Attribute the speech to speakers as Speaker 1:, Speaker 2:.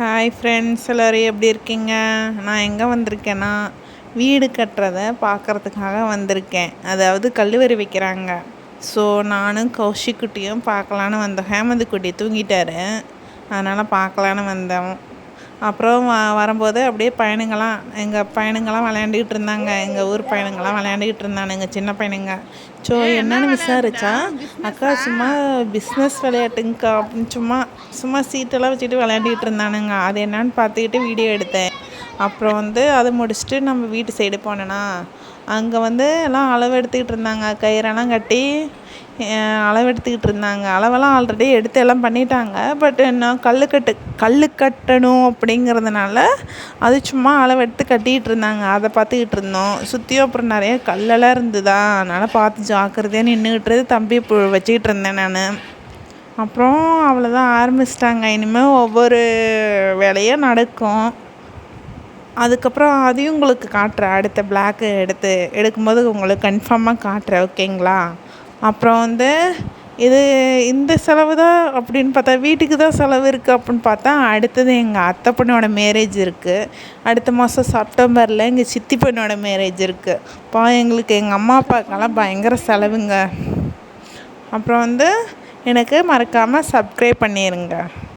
Speaker 1: Hi friends எல்லோரும் எப்படி இருக்கீங்க? நான் எங்கே வந்திருக்கேன்னா வீடு கட்டுறத பார்க்குறதுக்காக வந்திருக்கேன். அதாவது கல்லுவரி வைக்கிறாங்க. ஸோ நானும் கௌஷிக்குட்டியும் பார்க்கலான்னு வந்தோம். ஹேமந்த் குட்டி தூங்கிட்டாரு. அதனால் பார்க்கலான்னு வந்தோம். அப்புறம் வரும்போது அப்படியே பையனுங்களாம் எங்கள் பையனுங்களாம் விளையாண்டுக்கிட்டு இருந்தாங்க. எங்கள் ஊர் பையனுங்களாம் விளையாண்டுக்கிட்டு இருந்தானுங்க சின்ன பையனுங்க. ஸோ என்னென்னு விசாரிச்சா அக்கா சும்மா பிஸ்னஸ் விளையாட்டுங்கக்கா அப்படின்னு சும்மா சும்மா சீட்டெல்லாம் வச்சுட்டு விளையாண்டுக்கிட்டு இருந்தானுங்க. அது என்னன்னு பார்த்துக்கிட்டு வீடியோ எடுத்தேன். அப்புறம் வந்து அதை முடிச்சுட்டு நம்ம வீட்டு சைடு போனேன்னா அங்கே வந்து எல்லாம் அளவு எடுத்துக்கிட்டு இருந்தாங்க. கயிறெல்லாம் கட்டி அளவெடுத்துக்கிட்டு இருந்தாங்க. அளவெல்லாம் ஆல்ரெடி எடுத்து எல்லாம் பண்ணிட்டாங்க. பட் என்ன கல் கட்டு கல் கட்டணும் அப்படிங்கிறதுனால அது சும்மா அளவெடுத்து கட்டிக்கிட்டு இருந்தாங்க. அதை பார்த்துக்கிட்டு இருந்தோம். சுற்றியும் அப்புறம் நிறைய கல்லெல்லாம் இருந்ததா? அதனால் பார்த்து ஜாக்கிரதையாக நின்றுக்கிட்டு தம்பி வச்சுக்கிட்டு இருந்தேன் நான். அப்புறம் அவ்வளோதான் ஆரம்பிச்சிட்டாங்க. இனிமேல் ஒவ்வொரு வேலையும் நடக்கும். அதுக்கப்புறம் அதையும் உங்களுக்கு காட்டுறேன். அடுத்த பிளாக்கு எடுத்து எடுக்கும்போது உங்களுக்கு கன்ஃபார்மாக காட்டுறேன். ஓகேங்களா அப்புறம் வந்து இது இந்த செலவு தான் அப்படின்னு பார்த்தா வீட்டுக்கு தான் செலவு இருக்குது அப்படின்னு பார்த்தா அடுத்தது எங்கள் அத்தை பொண்ணோட மேரேஜ் இருக்குது அடுத்த மாதம் செப்டம்பரில் எங்கள் சித்தி பொண்ணோட மேரேஜ் இருக்குது அப்போ எங்களுக்கு எங்கள் அம்மா அப்பாக்கெல்லாம் பயங்கர செலவுங்க. அப்புறம் வந்து எனக்கு மறக்காமல் சப்ஸ்கிரைப் பண்ணிடுங்க